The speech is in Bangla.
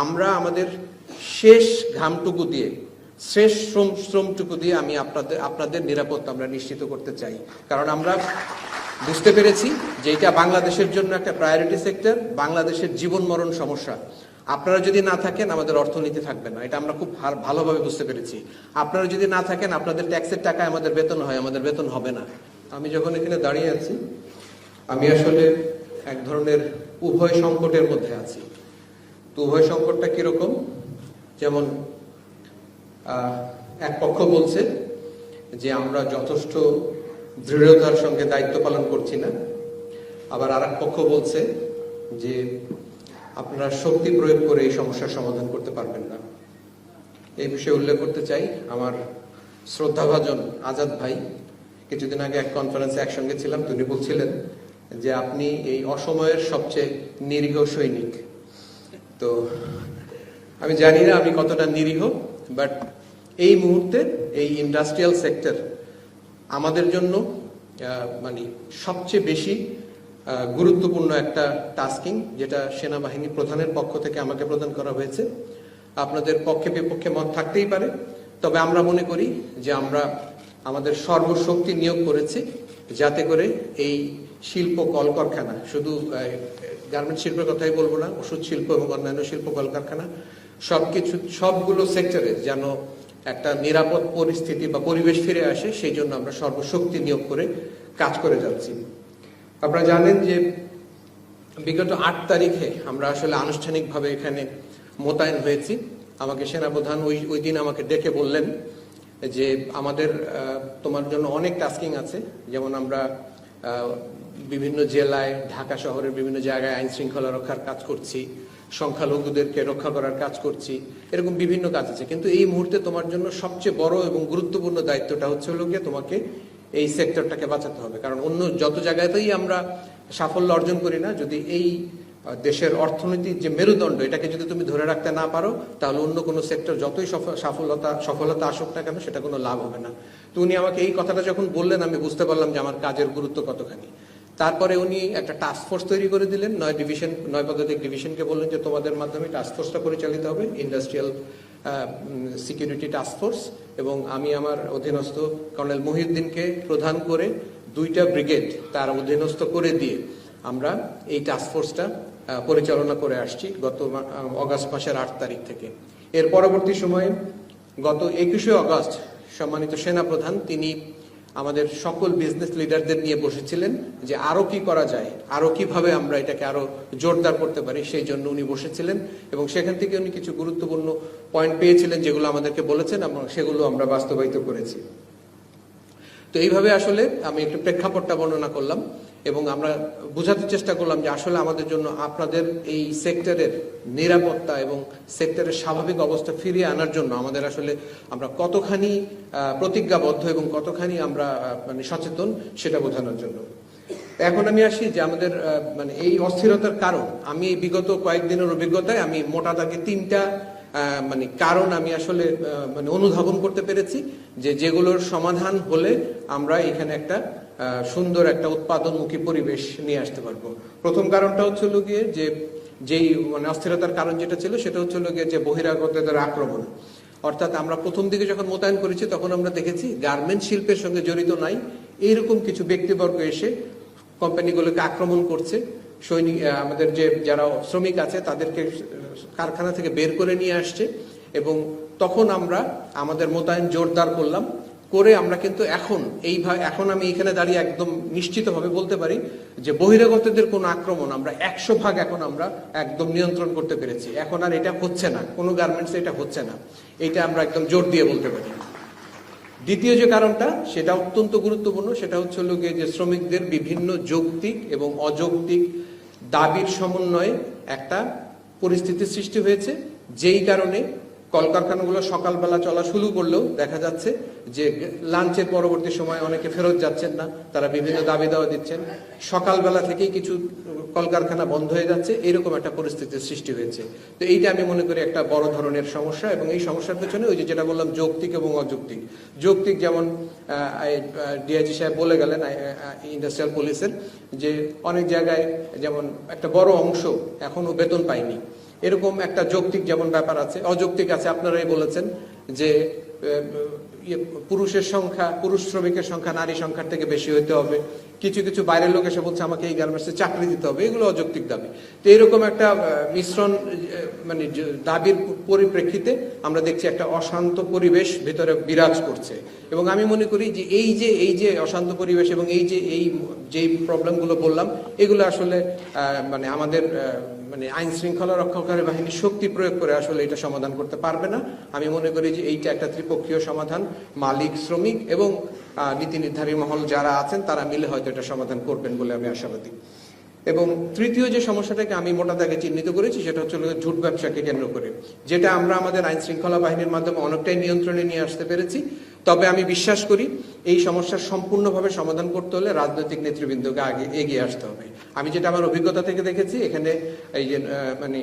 আমরা আমাদের শেষ ঘামটুকু দিয়ে, শেষ শ্রম, শ্রমটুকু দিয়ে আমি আপনাদের আপনাদের নিরাপত্তা আমরা নিশ্চিত করতে চাই। কারণ আমরা বুঝতে পেরেছি যে এটা বাংলাদেশের জন্য একটা প্রায়োরিটি সেক্টর বাংলাদেশের জীবন মরণ সমস্যা। আপনারা যদি না থাকেন, আমাদের অর্থনীতি থাকবে না। এটা আমরা খুব ভালোভাবে বুঝতে পেরেছি। আপনারা যদি না থাকেন, আপনাদের ট্যাক্সের টাকায় আমাদের বেতন হয়, আমাদের বেতন হবে না। আমি যখন এখানে দাঁড়িয়ে আছি, আমি আসলে এক ধরনের উভয় সংকটের মধ্যে আছি। তো উভয় সংকটটা কীরকম? যেমন এক পক্ষ বলছে যে আমরা যথেষ্ট দৃঢ়তার সঙ্গে দায়িত্ব পালন করছি না। আবার আর পক্ষ বলছে যে আপনারা শক্তি প্রয়োগ করে এই সমস্যার সমাধান করতে পারবেন না। এই বিষয়ে উল্লেখ করতে চাই আমার শ্রদ্ধাভাজন আজাদ ভাই। কিছুদিন আগে এক কনফারেন্সে একসঙ্গে ছিলাম তিনি বলছিলেন যে আপনি এই অসময়ের সবচেয়ে নিরীহ সৈনিক। তো আমি জানি না আমি কতটা নিরীহ বাট এই মুহূর্তে এই ইন্ডাস্ট্রিয়াল সেক্টর আমাদের জন্য মানে সবচেয়ে বেশি গুরুত্বপূর্ণ একটা টাস্কিং যেটা সেনাবাহিনী প্রধানের পক্ষ থেকে আমাকে প্রদান করা হয়েছে। আপনাদের পক্ষে বিপক্ষে মত থাকতেই পারে, তবে আমরা মনে করি যে আমরা আমাদের সর্বশক্তি নিয়োগ করেছি যাতে করে এই শিল্প কলকারখানা, শুধু গার্মেন্ট শিল্পের কথাই বলব না, ওষুধ শিল্প এবং অন্যান্য শিল্প, কলকারখানা, সবকিছু, সবগুলো সেক্টরে যেন একটা নিরাপদ পরিস্থিতি বা পরিবেশ ফিরে আসে, সেই জন্য আমরা সর্বশক্তি নিয়োগ করে কাজ করে যাচ্ছি। আপনারা জানেন যে বিগত আট তারিখে আমরা আসলে আনুষ্ঠানিকভাবে এখানে মোতায়েন হয়েছি। আমাকে সেনাপ্রধান ওই ওই দিন আমাকে ডেকে বললেন যে আমাদের তোমার জন্য অনেক টাস্কিং আছে। যেমন আমরা বিভিন্ন জেলায়, ঢাকা শহরের বিভিন্ন জায়গায় আইন শৃঙ্খলা রক্ষার কাজ করছি, সংখ্যালঘুদেরকে রক্ষা করার কাজ করছি, এরকম বিভিন্ন কাজ আছে। কিন্তু এই মুহূর্তে তোমার জন্য সবচেয়ে বড় এবং গুরুত্বপূর্ণ দায়িত্বটা হচ্ছে হলো গিয়ে তোমাকে এই সেক্টরটাকে বাঁচাতে হবে। কারণ অন্য যত জায়গাতেই আমরা সাফল্য অর্জন করি না, যদি এই দেশের অর্থনীতির যে মেরুদণ্ড, এটাকে যদি তুমি ধরে রাখতে না পারো, তাহলে অন্য কোনো সেক্টর যতই সফলতা সফলতা আসুক না কেন, সেটা কোনো লাভ হবে না। তো উনি আমাকে এই কথাটা যখন বললেন, আমি বুঝতে পারলাম যে আমার কাজের গুরুত্ব কতখানি। তারপরে উনি একটা টাস্ক ফোর্স তৈরি করে দিলেন। নয় ডিভিশন নয় পদাতিক ডিভিশনকে বললেন যে তোমাদের মাধ্যমে টাস্ক ফোর্সটা পরিচালিত হবে। ইন্ডাস্ট্রিয়াল সিকিউরিটি টাস্ক ফোর্স এবং আমি আমার অধীনস্থ কর্নেল মহিউদ্দিনকে প্রধান করে দুইটা ব্রিগেড তার অধীনস্থ করে দিয়ে আমরা এই টাস্ক ফোর্সটা পরিচালনা করে আসছি গত অগাস্ট মাসের আট তারিখ থেকে। এর পরবর্তী সময়ে গত একুশে অগস্ট সম্মানিত সেনা প্রধান তিনি আমাদের সকল বিজনেস লিডারদের নিয়ে বসেছিলেন যে আরও কি করা যায়, আরও কীভাবে আমরা এটাকে আরও জোরদার করতে পারি, সেই জন্য উনি বসেছিলেন এবং সেখান থেকে উনি কিছু গুরুত্বপূর্ণ পয়েন্ট পেয়েছিলেন যেগুলো আমাদেরকে বলেছেন এবং সেগুলো আমরা বাস্তবায়িত করেছি। তো এইভাবে আসলে আমি একটু প্রেক্ষাপটটা বর্ণনা করলাম। এবং আমরা বোঝাতে চেষ্টা করলাম যে আসলে আমাদের জন্য আপনাদের এই সেক্টরের নিরাপত্তা এবং সেক্টরের স্বাভাবিক অবস্থা ফিরিয়ে আনার জন্য আমাদের আসলে আমরা কতখানি প্রতিজ্ঞাবদ্ধ এবং কতখানি আমরা মানে সচেতন সেটা বোঝানোর জন্য। এখন আমি আসি যে আমাদের মানে এই অস্থিরতার কারণ। আমি বিগত কয়েকদিনের অভিজ্ঞতায় আমি মোটা দাগে তিনটা মানে কারণ আমি আসলে মানে অনুধাবন করতে পেরেছি যে যেগুলোর সমাধান হলে আমরা এখানে একটা সুন্দর একটা উৎপাদনমুখী পরিবেশ নিয়ে আসতে পারব। প্রথম কারণটা হচ্ছে গিয়ে যে, যেই মানে অস্থিরতার কারণ যেটা ছিল, সেটা হচ্ছে গিয়ে যে বহিরাগতদের আক্রমণ। অর্থাৎ আমরা প্রথম দিকে যখন মোতায়েন করেছি, তখন আমরা দেখেছি গার্মেন্ট শিল্পের সঙ্গে জড়িত নাই। এইরকম কিছু ব্যক্তিবর্গ এসে কোম্পানিগুলোকে আক্রমণ করছে। সৈনিক আমাদের যে, যারা শ্রমিক আছে, তাদেরকে কারখানা থেকে বের করে নিয়ে আসছে। এবং তখন আমরা আমাদের মোতায়েন জোরদার করলাম। করে আমরা কিন্তু এখন এই এখন আমি এখানে দাঁড়িয়ে একদম নিশ্চিতভাবে বলতে পারি যে বহিরাগতদের কোনো আক্রমণ আমরা একশো ভাগ এখন আমরা একদম নিয়ন্ত্রণ করতে পেরেছি। এখন আর এটা হচ্ছে না। কোনো গার্মেন্টস এটা হচ্ছে না। এটা আমরা একদম জোর দিয়ে বলতে পারি। দ্বিতীয় যে কারণটা, সেটা অত্যন্ত গুরুত্বপূর্ণ, সেটা হচ্ছে হলো যে শ্রমিকদের বিভিন্ন যৌক্তিক এবং অযৌক্তিক দাবির সমন্বয়ে একটা পরিস্থিতির সৃষ্টি হয়েছে। যেই কারণে কলকারখানাগুলো সকালবেলা চলা শুরু করলেও দেখা যাচ্ছে যে লাঞ্চের পরবর্তী সময় অনেকে ফেরত যাচ্ছেন না, তারা বিভিন্ন দাবি দাওয়া দিচ্ছেন। সকালবেলা থেকেই কিছু কলকারখানা বন্ধ হয়ে যাচ্ছে, এরকম একটা পরিস্থিতির সৃষ্টি হয়েছে। তো এইটা আমি মনে করি একটা বড় ধরনের সমস্যা এবং এই সমস্যার পেছনে ওই যে যেটা বললাম, যৌক্তিক এবং অযৌক্তিক। যৌক্তিক যেমন ডিআইজি সাহেব বলে গেলেন ইন্ডাস্ট্রিয়াল পুলিশের, যে অনেক জায়গায় যেমন একটা বড় অংশ এখনও বেতন পায়নি। এরকম একটা যৌক্তিক যেমন ব্যাপার আছে অযৌক্তিক আছে আপনারাই বলেছেন যে ইয়ে, পুরুষের সংখ্যা পুরুষ শ্রমিকের সংখ্যা নারী সংখ্যার থেকে বেশি হইতে হবে। কিছু কিছু বাইরের লোক এসে বলছে, আমাকে এই গার্মেন্টসে চাকরি দিতে হবে। এগুলো অযৌক্তিক দাবি। তো এরকম একটা মিশ্রণ মানে দাবির পরিপ্রেক্ষিতে আমরা দেখছি একটা অশান্ত পরিবেশ ভেতরে বিরাজ করছে। এবং আমি মনে করি যে এই যে এই যে অশান্ত পরিবেশ এবং এই যে, এই যেই প্রবলেমগুলো বললাম, এগুলো আসলে মানে আমাদের মানে আইন শৃঙ্খলা রক্ষাকারী বাহিনী শক্তি প্রয়োগ করে আসলে এটা সমাধান করতে পারবে না। আমি মনে করি যে এইটা একটা ত্রিপক্ষীয় সমাধান। মালিক, শ্রমিক এবং নীতি নির্ধারী মহল যারা আছেন, তারা মিলে হয়তো এটা সমাধান করবেন বলে আমি আশাবাদী। এবং তৃতীয় যে সমস্যাটাকে আমি মোটা দাগে চিহ্নিত করেছি, সেটা হচ্ছে ঝুট ব্যবসাকে কেন্দ্র করে। যেটা আমরা আমাদের আইন শৃঙ্খলা বাহিনীর মাধ্যমে অনেকটাই নিয়ন্ত্রণে নিয়ে আসতে পেরেছি। তবে আমি বিশ্বাস করি, এই সমস্যার সম্পূর্ণভাবে সমাধান করতে হলে রাজনৈতিক নেতৃবৃন্দকে আগে এগিয়ে আসতে হবে। আমি যেটা আমার অভিজ্ঞতা থেকে দেখেছি, এখানে এই যে মানে